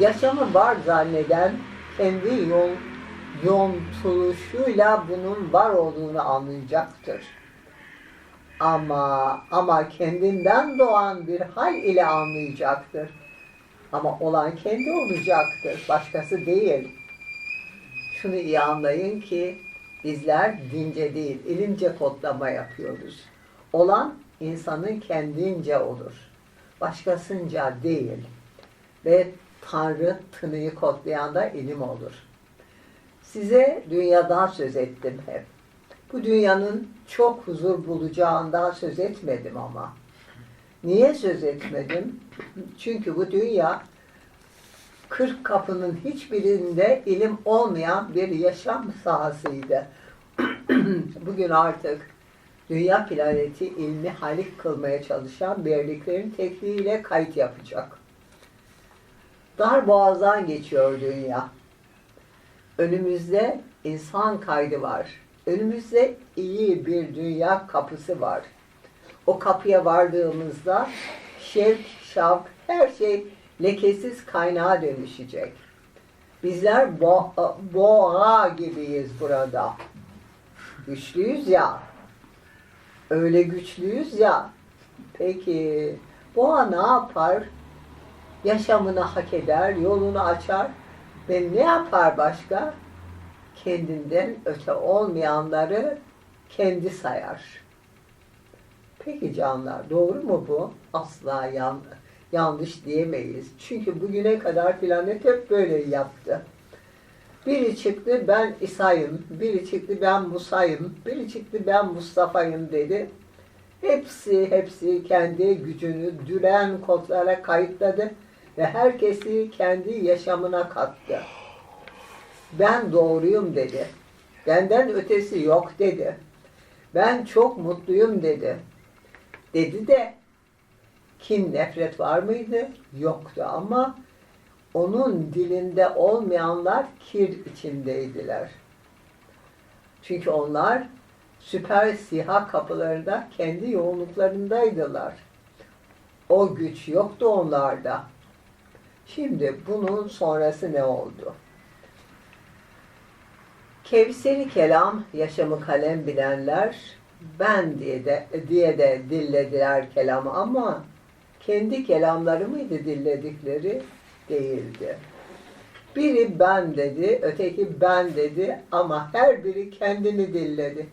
Yaşamı var zanneden kendi yol, yontuluşuyla bunun var olduğunu anlayacaktır. Ama ama kendinden doğan bir hal ile anlayacaktır. Ama olan kendi olacaktır, başkası değil. Şunu iyi anlayın ki bizler dince değil, ilimce kodlama yapıyoruz. Olan insanın kendince olur. Başkasınca değil. Ve Tanrı tınıyı kodlayan da ilim olur. Size dünyadan söz ettim hep. Bu dünyanın çok huzur bulacağından söz etmedim ama. Niye söz etmedim? Çünkü bu dünya 40 kapının hiçbirinde ilim olmayan bir yaşam sahasıydı. Bugün artık dünya planeti ilmi halik kılmaya çalışan birliklerin tekniğiyle kayıt yapacak. Dar boğazdan geçiyor dünya. Önümüzde insan kaydı var. Önümüzde iyi bir dünya kapısı var. O kapıya vardığımızda şevk, şavk, her şey lekesiz kaynağa dönüşecek. Bizler bo- boğa gibiyiz burada. Güçlüyüz ya. Öyle güçlüyüz ya. Peki boğa ne yapar? Yaşamını hak eder, yolunu açar ve ne yapar başka? Kendinden öte olmayanları kendi sayar. Peki canlar doğru mu bu? Asla yan, yanlış diyemeyiz. Çünkü bugüne kadar planet hep böyle yaptı. Biri çıktı ben İsa'yım, biri çıktı ben Musa'yım, biri çıktı ben Mustafa'yım dedi. Hepsi hepsi kendi gücünü düren kodlara kayıtladı ve herkesi kendi yaşamına kattı. Ben doğruyum dedi. Benden ötesi yok dedi. Ben çok mutluyum dedi. Dedi de kin nefret var mıydı? Yoktu ama onun dilinde olmayanlar kir içindeydiler. Çünkü onlar süper siha kapılarında kendi yoğunluklarındaydılar. O güç yoktu onlarda. Şimdi bunun sonrası ne oldu? Kevseri kelam, yaşamı kalem bilenler ben diye de, diye de dillediler kelamı ama kendi kelamları mıydı dilledikleri? Değildi. Biri ben dedi, öteki ben dedi ama her biri kendini dilledi.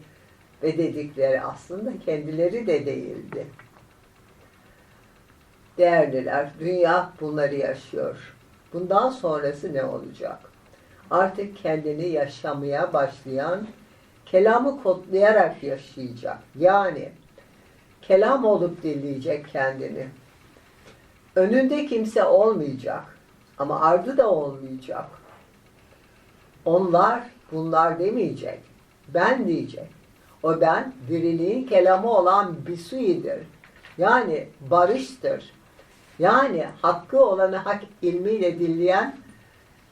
Ve dedikleri aslında kendileri de değildi. Değerliler, dünya bunları yaşıyor. Bundan sonrası ne olacak? Artık kendini yaşamaya başlayan, kelamı kodlayarak yaşayacak. Yani kelam olup dinleyecek kendini. Önünde kimse olmayacak ama ardı da olmayacak. Onlar bunlar demeyecek. Ben diyecek. O ben diriliğin kelamı olan bisuidir. Yani barıştır. Yani hakkı olanı hak ilmiyle dinleyen,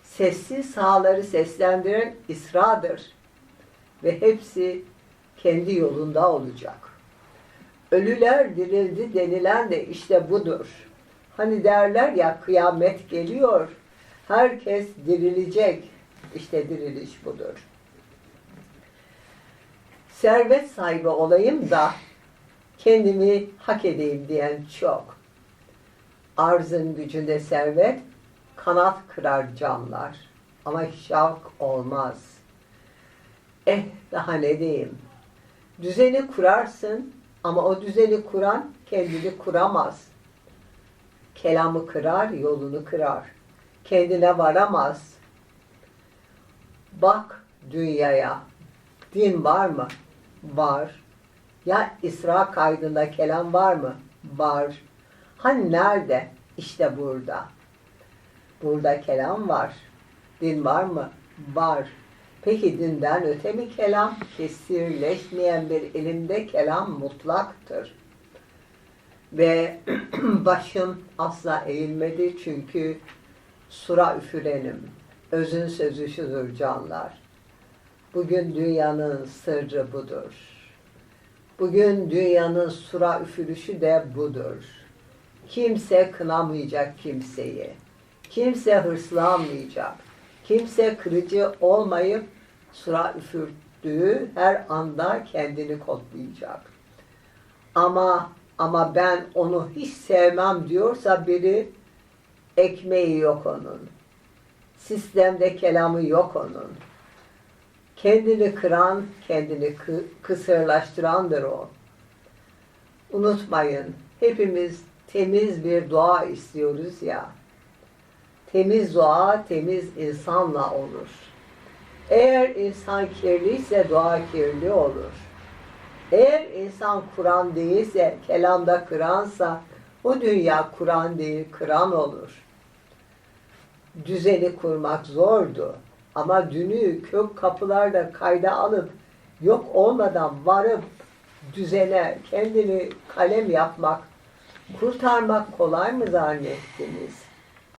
sessiz sahaları seslendiren İsra'dır. Ve hepsi kendi yolunda olacak. Ölüler dirildi denilen de işte budur. Hani derler ya kıyamet geliyor. Herkes dirilecek. İşte diriliş budur. Servet sahibi olayım da kendimi hak edeyim diyen çok. Arzın gücünde servet kanat kırar canlar. Ama şavk olmaz. Eh daha ne diyeyim. Düzeni kurarsın ama o düzeni kuran kendini kuramaz. Kelamı kırar, yolunu kırar. Kendine varamaz. Bak dünyaya. Din var mı? Var. Ya İsra kaydında kelam var mı? Var. Hani nerede? İşte burada. Burada kelam var. Din var mı? Var. Peki dinden öte mi kelam? Kesirleşmeyen bir ilimde kelam mutlaktır. Ve başım asla eğilmedi çünkü sura üfürenim. Özün sözü şudur canlar. Bugün dünyanın sırrı budur. Bugün dünyanın sura üfürüşü de budur. Kimse kınamayacak kimseyi. Kimse hırslanmayacak. Kimse kırıcı olmayıp sıra üfürttüğü her anda kendini kodlayacak. Ama ama ben onu hiç sevmem diyorsa biri ekmeği yok onun. Sistemde kelamı yok onun. Kendini kıran, kendini kı- kısırlaştırandır o. Unutmayın, hepimiz temiz bir doğa istiyoruz ya. Temiz doğa, temiz insanla olur. Eğer insan kirliyse doğa kirli olur. Eğer insan Kur'an değilse, kelamda Kur'ansa, bu dünya Kur'an değil, Kur'an olur. Düzeni kurmak zordu. Ama dünü kök kapılarda kayda alıp, yok olmadan varıp düzene kendini kalem yapmak, kurtarmak kolay mı zannettiniz?